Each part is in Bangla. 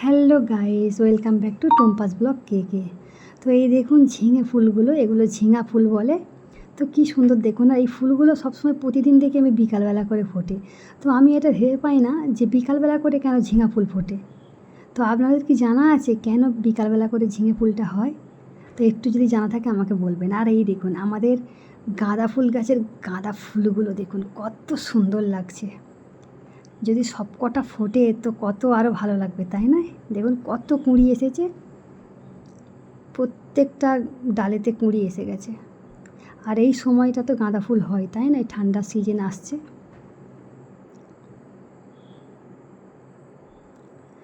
Hello guys, welcome back to টম্পাস blog কে কে। তো এই দেখুন ঝিঙে ফুলগুলো, এগুলো ঝিঙা ফুল বলে। তো কি সুন্দর দেখুন আর এই ফুলগুলো সবসময় প্রতিদিন দেখে আমি বিকালবেলা করে ফোটে। তো আমি এটা ভেবে পাই না যে বিকালবেলা করে কেন ঝিঙা ফুল ফোটে। তো আপনাদের কি জানা আছে কেন বিকালবেলা করে ঝিঙে ফুলটা হয়? তো একটু যদি জানা থাকে আমাকে বলবেন। আর এই দেখুন, আমাদের গাঁদা ফুল গাছের গাঁদা ফুলগুলো দেখুন, কত সুন্দর লাগছে। যদি সব কটা ফোটে, তো কত আরও ভালো লাগবে, তাই না? দেখুন কত কুঁড়ি এসেছে। প্রত্যেকটা ডালেতে কুঁড়ি এসে গেছে। আর এই সময়টা তো গাঁদা ফুল হয়, তাই না? এই ঠান্ডার সিজন আসছে।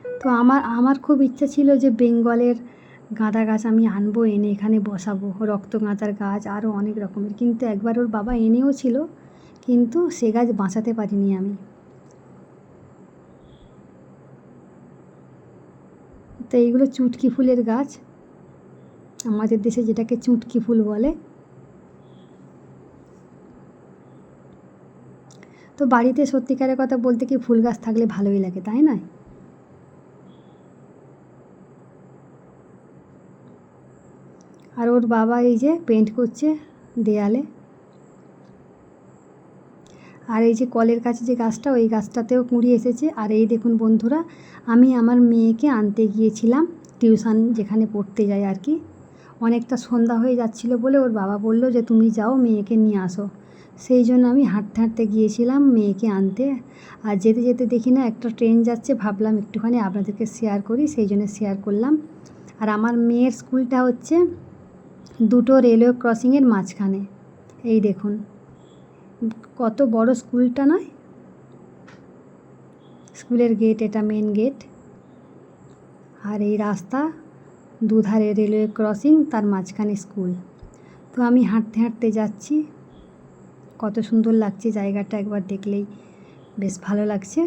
তো আমার আমার খুব ইচ্ছা ছিল যে বেঙ্গলের গাঁদা গাছ আমি আনব, এনে এখানে বসাবো। রক্ত গাঁদার গাছ আরও অনেক রকমের। কিন্তু একবার ওর বাবা এনেও ছিল, কিন্তু সে গাছ বাঁচাতে পারিনি আমি। তো এইগুলো চুটকি ফুলের গাছ। আমাদের দেশে যেটাকে চুটকি ফুল বলে। তো বাড়িতে সত্যিকারের কথা বলতে কি ফুল গাছ থাকলে ভালোই লাগে, তাই না? আর ওর বাবা এই যে পেন্ট করছে দেয়ালে। আর এই যে কলের কাছে যে গাছটা, ওই গাছটাতেও কুঁড়ি এসেছে। আর এই দেখুন বন্ধুরা, আমি আমার মেয়েকে আনতে গিয়েছিলাম টিউশন যেখানে পড়তে যাই আর কি। অনেকটা সন্ধ্যা হয়ে যাচ্ছিল বলে ওর বাবা বলল যে, তুমি যাও, মেয়েকে নিয়ে আসো। সেই জন্য আমি হাঁটতে হাঁটতে গিয়েছিলাম মেয়েকে আনতে। আর যেতে যেতে দেখি না, একটা ট্রেন যাচ্ছে, ভাবলাম একটুখানি আপনাদেরকে শেয়ার করি, সেই জন্য শেয়ার করলাম। আর আমার মেয়ের স্কুলটা হচ্ছে দুটো রেলওয়ে ক্রসিংয়ের মাঝখানে। এই দেখুন। কত বড় স্কুলটা নয়? স্কুলের গেট এটা মেন গেট আর এই রাস্তা, দুধারে রেলওয়ে ক্রসিং তার মাঝখানে স্কুল তো আমি হাঁটতে হাঁটতে যাচ্ছি। কত সুন্দর লাগছে জায়গাটা একবার দেখলেই। বেশ ভালো লাগছে।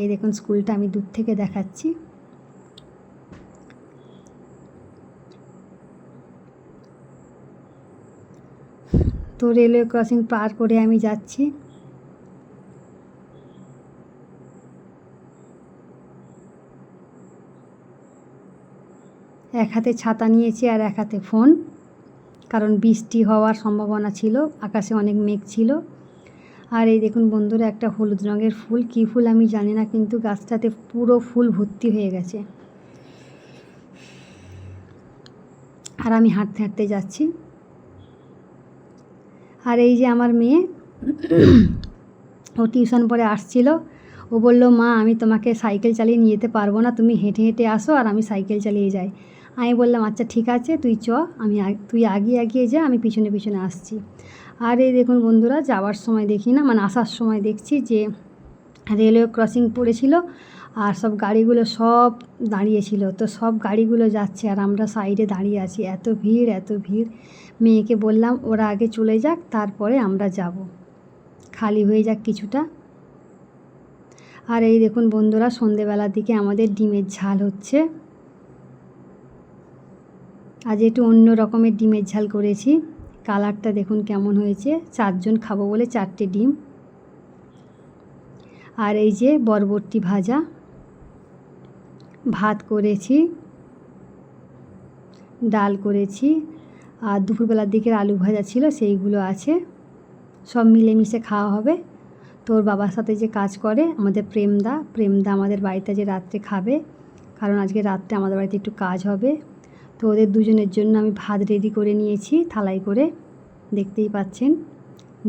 এই দেখুন স্কুলটা আমি দূর থেকে দেখাচ্ছি। তো রেলওয়ে ক্রসিং পার করে আমি যাচ্ছি। এক হাতে ছাতা নিয়েছি আর এক হাতে ফোন কারণ বৃষ্টি হওয়ার সম্ভাবনা ছিল, আকাশে অনেক মেঘ ছিল। আর এই দেখুন বন্ধুরা, একটা হলুদ রঙের ফুল, কী ফুল আমি জানি না, কিন্তু গাছটাতে পুরো ফুল ভর্তি হয়ে গেছে। আর আমি হাঁটতে হাঁটতে যাচ্ছি। আর এই যে আমার মেয়ে, ও টিউশন পরে আসছিল। ও বলল, মা, আমি তোমাকে সাইকেল চালিয়ে নিয়ে যেতে পারব না। তুমি হেঁটে হেঁটে আসো আর আমি সাইকেল চালিয়ে যাই। আমি বললাম আচ্ছা ঠিক আছে, তুই চ। আমি তুই আগিয়ে এগিয়ে যা, আমি পিছনে পিছনে আসছি। আর এই দেখুন বন্ধুরা, যাওয়ার সময় দেখি না মানে আসার সময় দেখছি যে রেলওয়ে ক্রসিং পড়েছিল। আর সব গাড়িগুলো সব দাঁড়িয়েছিল তো সব গাড়িগুলো যাচ্ছে আর আমরা সাইডে দাঁড়িয়ে আছি। এত ভিড় এত ভিড়। মেয়েকে বললাম, ওরা আগে চলে যাক, তারপরে আমরা যাব। খালি হয়ে যাক কিছুটা। আর এই দেখুন বন্ধুরা, সন্ধেবেলার দিকে আমাদের ডিমের ঝাল হচ্ছে। আজ একটু অন্য রকমের ডিমের ঝাল করেছি। কালারটা দেখুন কেমন হয়েছে। চারজন খাব বলে চারটে ডিম। আর এই যে বরবটি ভাজা। ভাত করেছি, ডাল করেছি, আর দুপুরবেলার দিকের আলু ভাজা ছিল, সেইগুলো আছে। সব মিলেমিশে খাওয়া হবে। তোর বাবার সাথে যে কাজ করে, আমাদের প্রেমদা প্রেমদা আমাদের বাড়িতে যে রাত্রে খাবে, কারণ আজকে রাত্রে আমাদের বাড়িতে একটু কাজ হবে। তো ওদের দুজনের জন্য আমি ভাত রেডি করে নিয়েছি থালাই করে। দেখতেই পাচ্ছেন,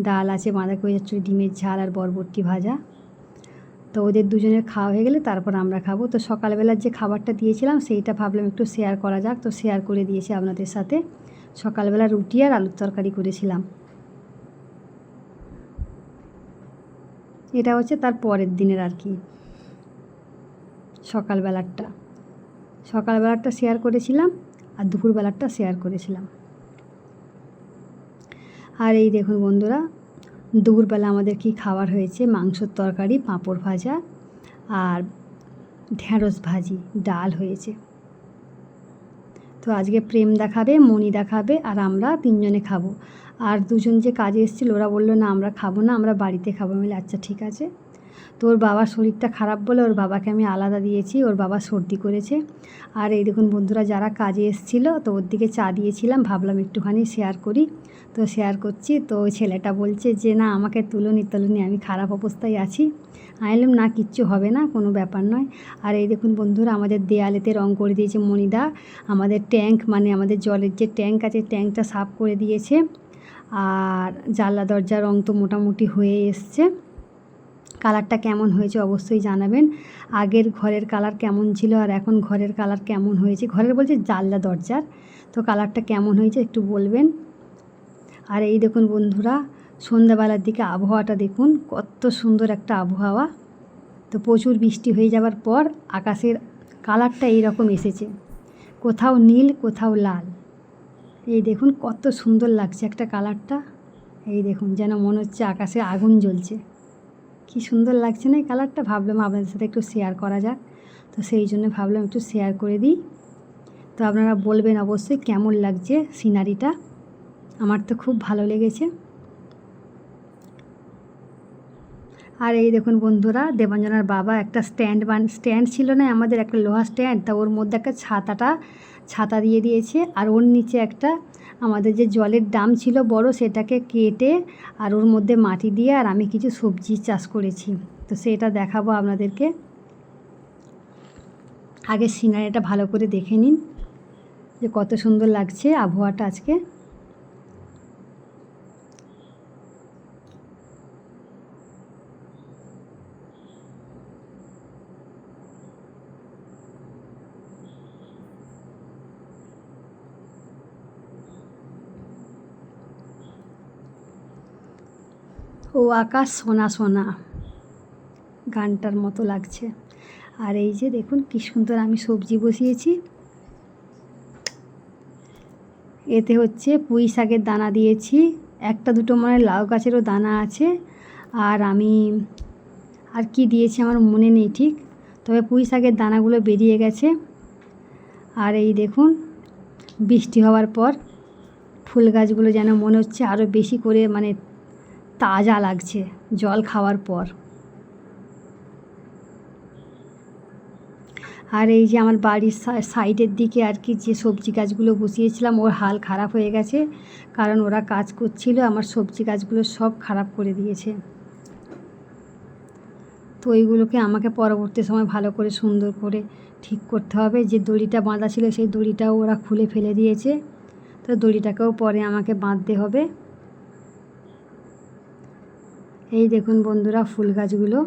ডাল আছে, বাঁধাকপি যাচ্ছে ডিমের ঝাল আর বরবটি ভাজা। তো ওদের দুজনের খাওয়া হয়ে গেলে তারপর আমরা খাব। তো সকালবেলার যে খাবারটা দিয়েছিলাম, সেইটা ভাবলাম একটু শেয়ার করা যাক। তো শেয়ার করে দিয়েছি আপনাদের সাথে। সকালবেলা রুটি আর আলুর তরকারি করেছিলাম। এটা হচ্ছে তার পরের দিনের আর কি, সকালবেলারটা। সকালবেলারটা শেয়ার করেছিলাম আর দুপুরবেলারটা শেয়ার করেছিলাম। আর এই দেখুন বন্ধুরা দুপুরবেলা আমাদের কি খাবার হয়েছে? মাংসর তরকারি, পাঁপড় ভাজা আর ঢ্যাঁড়স ভাজি, ডাল হয়েছে। তো আজকে প্রেম দেখাবে মনি দেখাবে আর আমরা তিনজনে খাব। আর দুজন যে কাজে এসেছিল ওরা বলল, না, আমরা খাব না, আমরা বাড়িতে খাব। মিলে আচ্ছা ঠিক আছে। তো ওর বাবার শরীরটা খারাপ বলে ওর বাবাকে আমি আলাদা দিয়েছি, ওর বাবা সর্দি করেছে। আর এই দেখুন বন্ধুরা, যারা কাজে এসেছিল, তো ওর দিকে চা দিয়েছিলাম, ভাবলাম একটুখানি শেয়ার করি। তো শেয়ার করছি, তো ছেলেটা বলছে যে, না, আমাকে তুলনি তুলনি, আমি খারাপ অবস্থায় আছি। আমি বললাম, না, কিচ্ছু হবে না, কোনো ব্যাপার নয়। আর এই দেখুন বন্ধুরা, আমাদের দেয়ালেতে রং করে দিয়েছে মণিদা। আমাদের ট্যাঙ্ক মানে আমাদের জলের যে ট্যাঙ্ক আছে, ট্যাঙ্কটা সাফ করে দিয়েছে। আর জানলা দরজার রং তো মোটামুটি হয়ে এসছে। কালারটা কেমন হয়েছে অবশ্যই জানাবেন। আগের ঘরের কালার কেমন ছিল আর এখন ঘরের কালার কেমন হয়েছে? ঘরের বলছে জানলা, দরজার। তো কালারটা কেমন হয়েছে একটু বলবেন। আর এই দেখুন বন্ধুরা, সন্ধ্যাবেলার দিকে আবহাওয়াটা দেখুন, কত সুন্দর একটা আবহাওয়া। তো প্রচুর বৃষ্টি হয়ে যাওয়ার পর আকাশের কালারটা এইরকম এসেছে। কোথাও নীল, কোথাও লাল। এই দেখুন কত সুন্দর লাগছে একটা কালারটা। এই দেখুন যেন মনে হচ্ছে আকাশে আগুন জ্বলছে। কি সুন্দর লাগছে না এই কালারটা? ভাবলাম আপনাদের সাথে একটু শেয়ার করা যাক। তো সেই জন্য ভাবলাম একটু শেয়ার করে দিই। তো আপনারা বলবেন অবশ্যই কেমন লাগছে সিনারিটা আমার তো খুব ভালো লেগেছে। আর এই দেখুন বন্ধুরা, দেবাঞ্জনার বাবা একটা স্ট্যান্ড বান স্ট্যান্ড ছিল না, আমাদের একটা লোহা স্ট্যান্ড তা ওর মধ্যে একটা ছাতাটা ছাতা দিয়ে দিয়েছে আর ওর নিচে একটা আমাদের যে জলের ডাম ছিল বড় সেটাকে কেটে আর ওর মধ্যে মাটি দিয়ে আর আমি কিছু সবজি চাষ করেছি। তো সেটা দেখাবো আপনাদেরকে। আগে সিনারিটা ভালো করে দেখে নিন যে কত সুন্দর লাগছে আবহাওয়াটা আজকে। ও আকাশ সোনা সোনা গানটার মতো লাগছে। আর এই যে দেখুন কী সুন্দর আমি সবজি বসিয়েছি। এতে হচ্ছে পুঁই শাকের দানা দিয়েছি। একটা দুটো মানে লাউ গাছেরও দানা আছে। আর আমি আর কি দিয়েছি আমার মনে নেই ঠিক। তবে পুঁই শাকের দানাগুলো বেরিয়ে গেছে। আর এই দেখুন বৃষ্টি হওয়ার পর ফুল গাছগুলো যেন মনে হচ্ছে আরও বেশি করে মানে তাজা লাগছে জল খাওয়ার পর। আর এই যে আমার বাড়ির সাইডের দিকে আর কি যে সবজি গাছগুলো বসিয়েছিলাম, ওর হাল খারাপ হয়ে গেছে কারণ ওরা কাজ করছিল, আমার সবজি গাছগুলো সব খারাপ করে দিয়েছে। তো ওইগুলোকে আমাকে পরবর্তী সময় ভালো করে সুন্দর করে ঠিক করতে হবে। যে দড়িটা বাঁধা ছিল, সেই দড়িটাও ওরা খুলে ফেলে দিয়েছে। তো দড়িটাকেও পরে আমাকে বাঁধতে হবে। এই দেখুন বন্ধুরা, ফুল গাছগুলো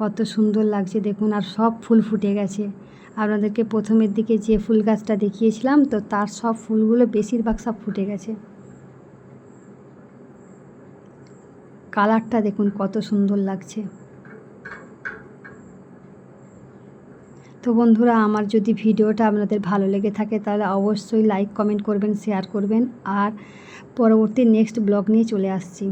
কত সুন্দর লাগছে দেখুন, আর সব ফুল ফুটে গেছে। আপনাদেরকে প্রথমের দিকে যে ফুল গাছটা দেখিয়েছিলাম, তো তার সব ফুলগুলো বেশিরভাগ সব ফুটে গেছে। কালারটা দেখুন কত সুন্দর লাগছে। তো বন্ধুরা, আমার যদি ভিডিওটা আপনাদের ভালো লেগে থাকে, তাহলে অবশ্যই লাইক, কমেন্ট করবেন, শেয়ার করবেন, আর পরবর্তী নেক্সট ব্লগ নিয়ে চলে আসছি।